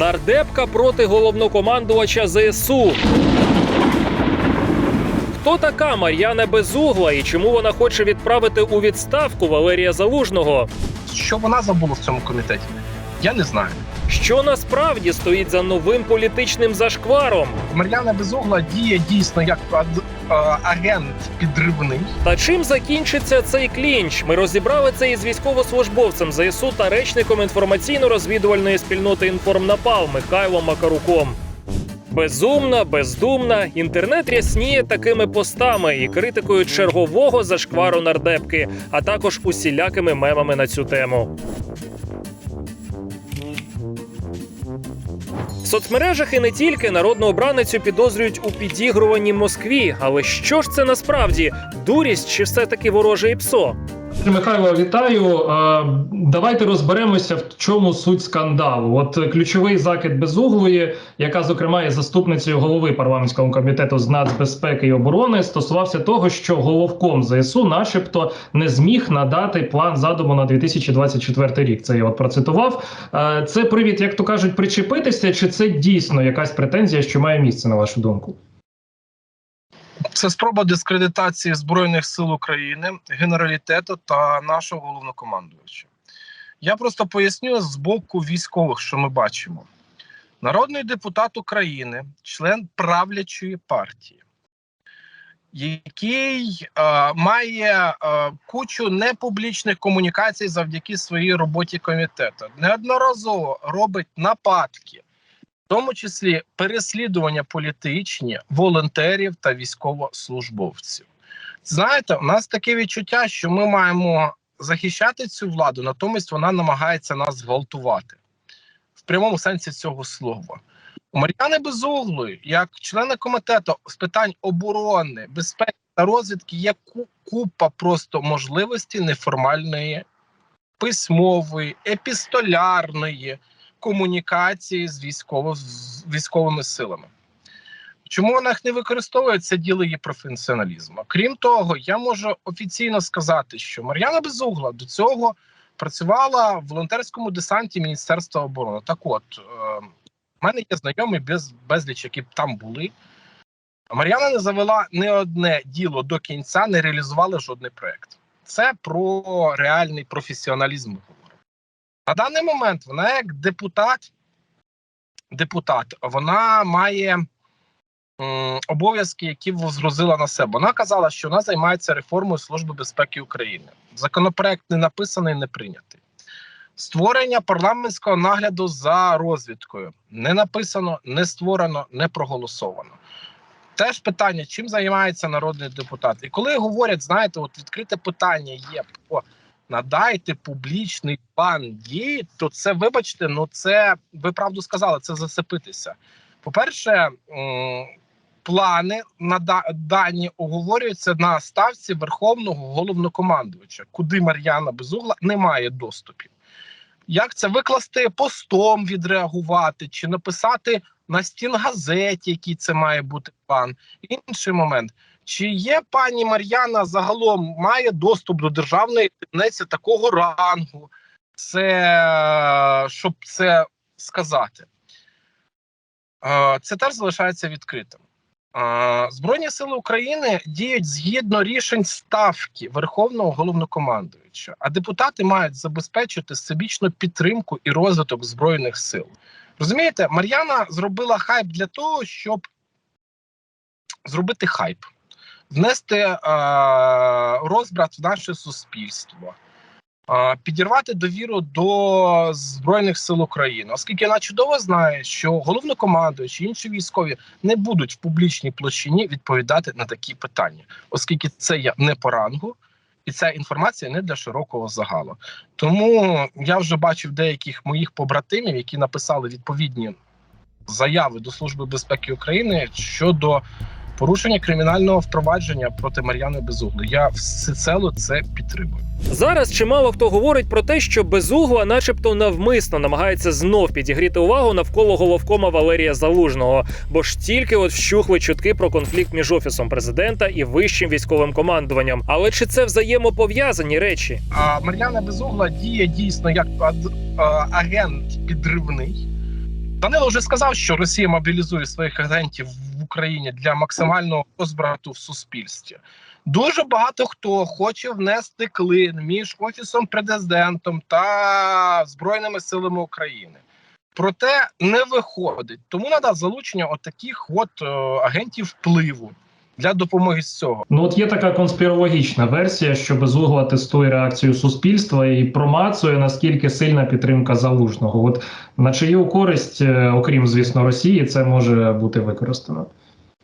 Нардепка проти головнокомандувача ЗСУ. Хто така Мар'яна Безугла і чому вона хоче відправити у відставку Валерія Залужного? Що вона забула в цьому комітеті? Я не знаю. Що насправді стоїть за новим політичним зашкваром? Мар'яна Безугла діє дійсно як е, агент підривний. Та чим закінчиться цей клінч? Ми розібрали це із військовослужбовцем ЗСУ та речником інформаційно-розвідувальної спільноти Інформнапал Михайлом Макаруком. Безумна, бездумна, інтернет рясніє такими постами і критикою чергового зашквару нардепки, а також усілякими мемами на цю тему. В соцмережах і не тільки народну обраницю підозрюють у підігруванні Москві. Але що ж це насправді? Дурість чи все-таки вороже ІПСО? Михайло, вітаю. Давайте розберемося, в чому суть скандалу. От ключовий закид безуглої, яка зокрема є заступницею голови парламентського комітету з нацбезпеки і оборони, стосувався того, що головком ЗСУ, начебто, не зміг надати план задуму на 2024 рік. Це я от процитував. Це привід, як то кажуть, причепитися, чи це дійсно якась претензія, що має місце на вашу думку? Це спроба дискредитації Збройних сил України, генералітету та нашого головнокомандувача. Я просто поясню з боку військових, що ми бачимо. Народний депутат України, член правлячої партії, який е, має е, кучу непублічних комунікацій завдяки своїй роботі комітету, неодноразово робить нападки, тому числі переслідування політичні волонтерів та військовослужбовців. Знаєте, у нас таке відчуття, що ми маємо захищати цю владу, натомість вона намагається нас зґвалтувати в прямому сенсі цього слова. У Мар'яни Безуглої, як члена комітету з питань оборони, безпеки та розвідки, є купа просто можливостей неформальної, письмової, епістолярної комунікації з військово з військовими силами. Чому вона їх не використовує? Це діло її професіоналізму. Крім того, я можу офіційно сказати, що Мар'яна Безугла до цього працювала в волонтерському десанті Міністерства оборони. Так от, е, мене є знайомі без безліч, які там були. Мар'яна не завела не одне діло до кінця, не реалізувала жодний проект. Це про реальний професіоналізм. На даний момент вона як депутат, депутат, вона має обов'язки, які згрузила на себе. Вона казала, що вона займається реформою Служби безпеки України. Законопроект не написаний, не прийнятий. Створення парламентського нагляду за розвідкою не написано, не створено, не проголосовано. Теж питання, чим займається народний депутат. І коли говорять, знаєте, от відкрите питання є про надайте публічний план дій, то це, вибачте, ну це ви правду сказали, це засипитися. По-перше, плани на дані оговорюються на ставці верховного головнокомандувача, куди Мар'яна Безугла не має доступів. Як це викласти постом, відреагувати, чи написати на стінгазеті, який це має бути план? Інший момент. Чи є пані Мар'яна загалом має доступ до державної таємниці такого рангу? Це щоб це сказати. Це теж залишається відкритим. Збройні сили України діють згідно рішень ставки Верховного головнокомандуюча, а депутати мають забезпечити всебічну підтримку і розвиток збройних сил. Розумієте, Мар'яна зробила хайп для того, щоб зробити хайп, внести е, розбрат в наше суспільство, е, підірвати довіру до Збройних сил України, оскільки вона чудово знає, що головнокомандуючі, інші військові не будуть в публічній площині відповідати на такі питання, оскільки це є не по рангу. І ця інформація не для широкого загалу. Тому я вже бачив деяких моїх побратимів, які написали відповідні заяви до Служби безпеки України щодо порушення кримінального впровадження проти Мар'яни Безугли. Я всецело це підтримую. Зараз чимало хто говорить про те, що безугла, начебто, навмисно намагається знов підігріти увагу навколо головкома Валерія Залужного, бо ж тільки от вщухли чутки про конфлікт між офісом президента і вищим військовим командуванням. Але чи це взаємопов'язані речі? А Мар'яна Безугла діє дійсно як агент підривний. Данило вже сказав, що Росія мобілізує своїх агентів в Україні для максимального розбрату в суспільстві. Дуже багато хто хоче внести клин між офісом президентом та збройними силами України. Проте не виходить. Тому треба залучення от от е, агентів впливу для допомоги з цього. Ну от є така конспірологічна версія, що безугла тестує реакцію суспільства і промацує наскільки сильна підтримка залужного. От на чию користь, е, окрім звісно, Росії, це може бути використано.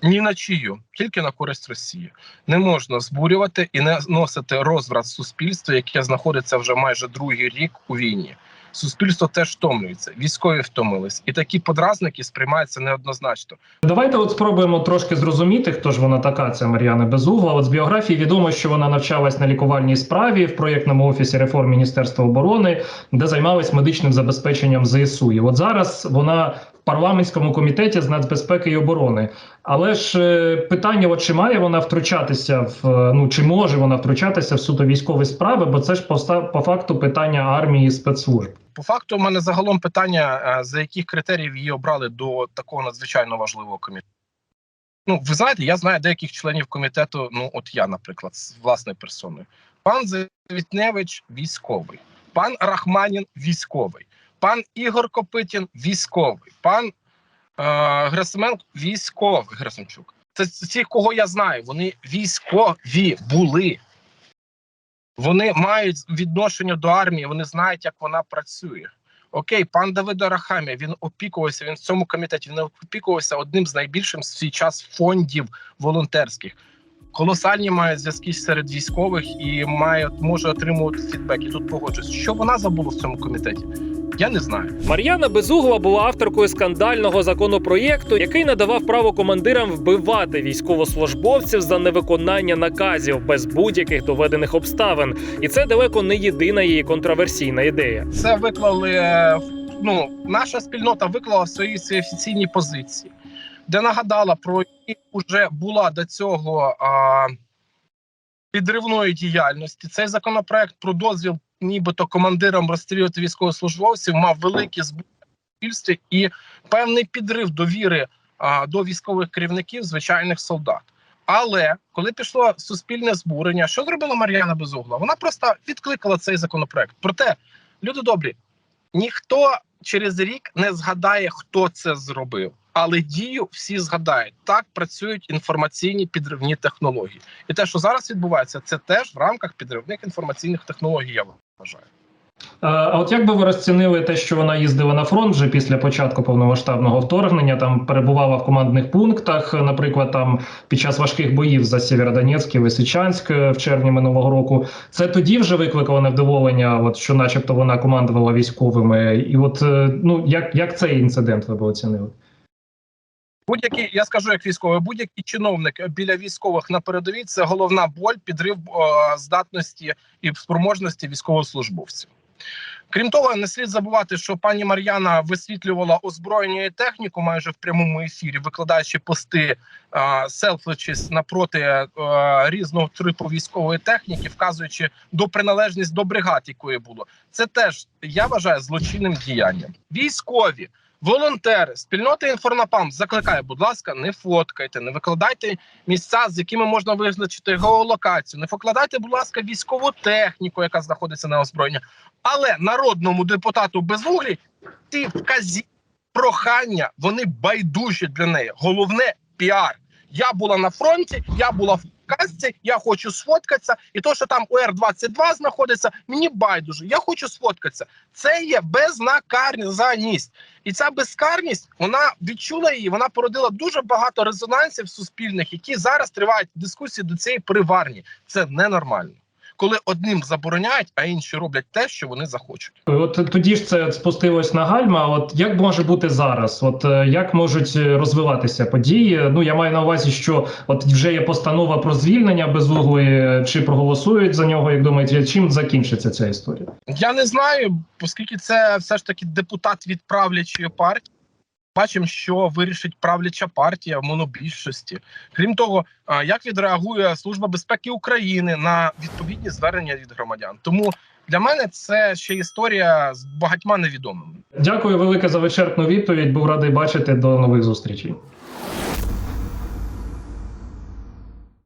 Ні на чию, тільки на користь Росії. Не можна збурювати і не носити розврат суспільства, яке знаходиться вже майже другий рік у війні. Суспільство теж втомлюється, військові втомились, і такі подразники сприймаються неоднозначно. Давайте от спробуємо трошки зрозуміти, хто ж вона така, ця Мар'яна Безугла. От з біографії відомо, що вона навчалась на лікувальній справі в проєктному офісі реформ Міністерства оборони, де займалась медичним забезпеченням ЗСУ. І от зараз вона парламентському комітеті з нацбезпеки і оборони. Але ж е, питання: от чи має вона втручатися в е, ну чи може вона втручатися в суто військові справи? Бо це ж поста- по факту питання армії і спецслужб. По факту, у мене загалом питання, е, за яких критеріїв її обрали до такого надзвичайно важливого комітету. Ну, ви знаєте, я знаю деяких членів комітету. Ну, от я, наприклад, з власною персоною. Пан Завітневич військовий, пан Рахманін військовий, пан Ігор Копитін військовий, пан е, Герасименко військовий Герасимчук. Це ті, кого я знаю. Вони військові були. Вони мають відношення до армії, вони знають, як вона працює. Окей, пан Давид Арахамія, він опікувався, він в цьому комітеті він опікувався одним з найбільшим в свій час фондів волонтерських. Колосальні мають зв'язки серед військових і має, може отримувати фідбек. І тут погоджуюсь. Що вона забула в цьому комітеті? Я не знаю. Мар'яна Безугла була авторкою скандального законопроєкту, який надавав право командирам вбивати військовослужбовців за невиконання наказів без будь-яких доведених обставин. І це далеко не єдина її контроверсійна ідея. Це виклали. е, Ну, наша спільнота виклала в своїй офіційній позиції, де нагадала про які вже була до цього а, підривної діяльності. Цей законопроект про дозвіл, нібито командирам розстрілювати військовослужбовців, мав великі збори і певний підрив довіри а, до військових керівників звичайних солдат. Але коли пішло суспільне збурення, що зробила Мар'яна Безугла? Вона просто відкликала цей законопроект. Проте, люди добрі, ніхто через рік не згадає, хто це зробив. Але дію всі згадають. Так працюють інформаційні підривні технології. І те, що зараз відбувається, це теж в рамках підривних інформаційних технологій. Я вважаю. А от як би ви розцінили те, що вона їздила на фронт вже після початку повномасштабного вторгнення, там перебувала в командних пунктах, наприклад, там під час важких боїв за Сєвєродонецьк і Лисичанськ е, в червні минулого року, це тоді вже викликало невдоволення, от що, начебто, вона командувала військовими, і от е, ну як, як цей інцидент ви б оцінили? Будь-який, я скажу як військовий, будь-який чиновник біля військових на передовій це головна боль, підрив е, здатності і спроможності військовослужбовців. Крім того, не слід забувати, що пані Мар'яна висвітлювала озброєння і техніку майже в прямому ефірі, викладаючи пости е, селфличись напроти е, різного типу військової техніки, вказуючи до приналежність до бригад, якої було. Це теж я вважаю злочинним діянням. Військові. Волонтери, спільнота інформапам закликає, будь ласка, не фоткайте, не викладайте місця, з якими можна визначити геолокацію. Не покладайте, будь ласка, військову техніку, яка знаходиться на озброєння. Але народному депутату безвуглі ці вказі прохання вони байдужі для неї. Головне піар. Я була на фронті, я була в казці, я хочу сфоткатися, і то, що там УР-22 знаходиться, мені байдуже. Я хочу сфоткатися. Це є безнакарність. І ця безкарність вона відчула її. Вона породила дуже багато резонансів суспільних, які зараз тривають дискусії до цієї приварні. Це ненормально, коли одним забороняють, а інші роблять те, що вони захочуть. От тоді ж це спустилось на гальма. От як може бути зараз? От е, як можуть е, розвиватися події? Ну я маю на увазі, що от вже є постанова про звільнення безуглої, чи проголосують за нього, як думаєте, чим закінчиться ця історія? Я не знаю, оскільки це все ж таки депутат від правлячої партії. Бачимо, що вирішить правляча партія в монобільшості. Крім того, як відреагує Служба безпеки України на відповідні звернення від громадян. Тому Для мене це ще історія з багатьма невідомими. Дякую велике за вичерпну відповідь. Був радий бачити. До нових зустрічей.